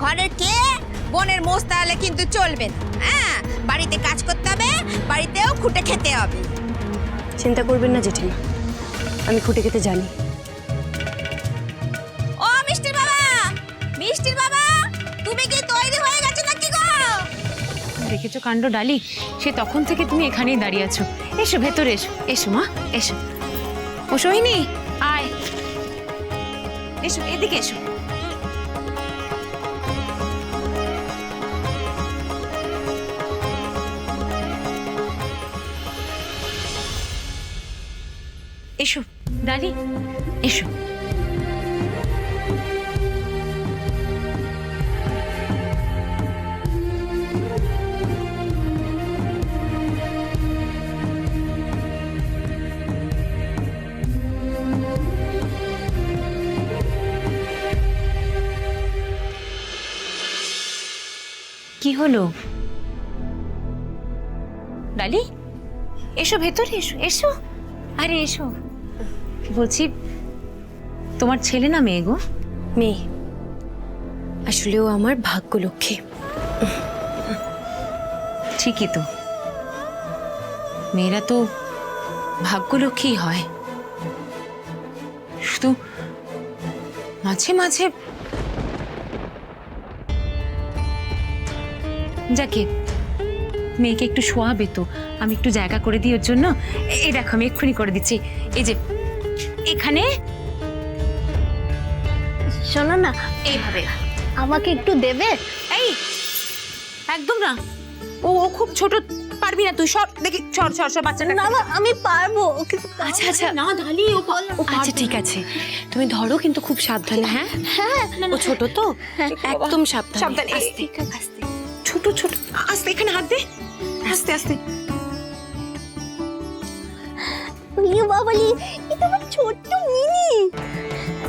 ঘরের কে? বোনের মোষ তাহলে কিন্তু চলবে না। হ্যাঁ বাড়িতে কাজ করতে হবে বাড়িতেও খুঁটে খেতে হবে। চিন্তা করবেন না জেঠিমা। আমি খুঁটে খেতে জানি। ও মিষ্টির বাবা! মিষ্টির বাবা! তুমি কি তৈরি হয়ে গেছো নাকি গো? দেখেছ কাণ্ড ডালি? সে তখন থেকে তুমি এখানেই দাঁড়িয়ে আছো। এসো ভেতরে এসো। এসো মা এসো। ও সোহিনী আয়। এসো এদিকে এসো। এসো ডালি এসো। কি হলো? ডালি এসো ভেতরে এসো এসো। আরে এসো। বলছি তোমার ছেলে না মেয়ে গো? মেয়ে। আসলেও আমার ভাগ্য লক্ষ্মী। ঠিকই তো। মেয়েরা তো ভাগ্যলক্ষ্মী হয়। শুধু মাঝে মাঝে যাকে মেয়েকে একটু শোয়াবে তো আমি একটু জায়গা করে দিই ওর জন্য। এই দেখো আমি এক্ষুনি করে দিচ্ছি। এই যে এখানে? শোনো না এইভাবে। আমাকে একটু দেবে? এই একদম না। ও ও খুব ছোট পারবি না তুই সর দেখি সর সর সর বাচ্চাটা না না আমি পারব আচ্ছা আচ্ছা। না ঢালি ও আচ্ছা ঠিক আছে। তুমি ধরো কিন্তু খুব সাবধানে হ্যাঁ? হ্যাঁ। ও ছোট তো একদম সাবধানে। সাবধানে আস্তে, আস্তে। ছোট ছোট আস্তে এখানে হাত দে। আস্তে আস্তে। বাবালি এটা আমার ছোট্ট মিনি।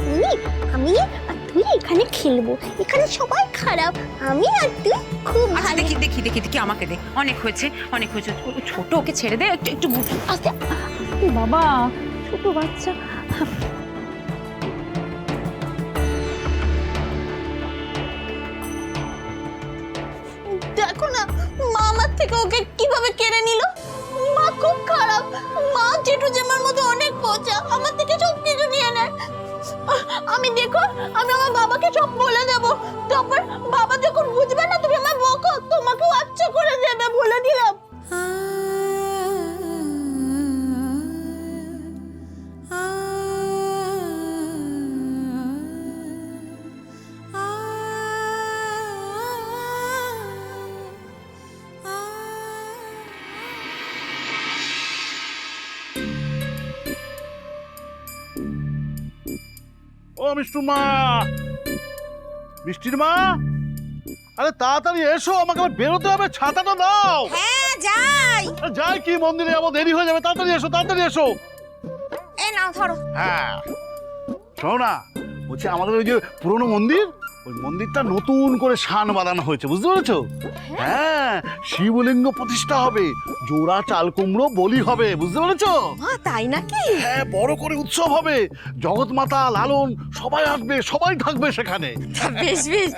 মিনি আমি আর তুই এখানে খেলব। এখানে সবাই খারাপ। আমি আর তুই খুব আচ্ছা ভালো। দেখি দেখি দেখি দেখি আমাকে দে। অনেক হয়েছে অনেক হয়েছে। ও ছোট ওকে ছেড়ে দে। একটু একটু বুঝ। আস্তে। এ বাবা ছোট বাচ্চা। দেখো না মা আমার থেকে ওকে কীভাবে কেড়ে নিল? মা খুব খারাপ। মা জেঠু আমি আমার বাবাকে সব বলে দেব। তারপর বাবা ও মিষ্টুর মা। মিষ্টির মা আরে তাড়াতাড়ি এসো আমাকে আবার বেরোতে হবে ছাতাটা দাও হ্যাঁ যাই। যাই কি মন্দিরে যাব দেরি হয়ে যাবে তাড়াতাড়ি এসো তাড়াতাড়ি এসো। এই নাও ধরো। হ্যাঁ। শোনা না বলছি আমাদের ওই যে পুরনো মন্দির ওই মন্দিরটা নতুন করে শান বাঁধানো হয়েছে বুঝতে পেরেছ? হ্যাঁ। শিবলিঙ্গ প্রতিষ্ঠা হবে জোড়া চাল কুমড়ো বলি হবে বুঝতে পেরেছ? মা তাই নাকি? হ্যাঁ বড় করে উৎসব হবে জগৎ মাতা লালন সবাই আসবে সবাই থাকবে সেখানে। বেশ বেশ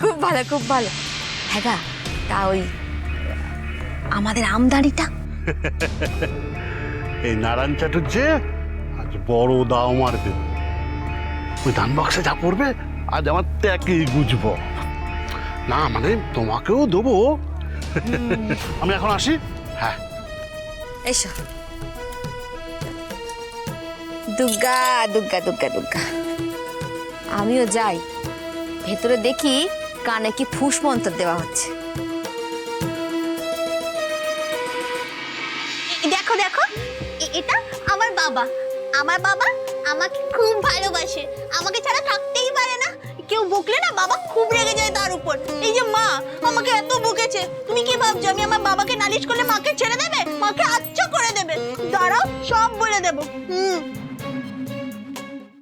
খুব ভালো খুব ভালো। হ্যাঁ তা ওই আমাদের আমদানিটা? এই নারায়ণ চাটুর্যে আজ বড় দাও মারবে ওই ধান বক্সে যা পড়বে আজ আমার ত্যাকে গুজব। না মানে তোমাকেও দেবো। আমি এখন আসি? হ্যাঁ। এসো। দুর্গা দুর্গা দুর্গা আমিও যাই। ভেতরে দেখি কানে কি ফুস মন্ত্র দেওয়া হচ্ছে। দেখো দেখো। এটা আমার বাবা। আমার বাবা আমাকে খুব ভালোবাসে। আমাকে ছাড়া থাকতেই পারে না। কেউ বকলে না, বাবা খুব রেগে যায় তার উপর। এই যে মা, আমাকে এত বকেছে। তুমি কি ভাবছ, আমি আমার বাবাকে নালিশ করলে মাকে ছেড়ে দেবে? মাকে আচ্ছা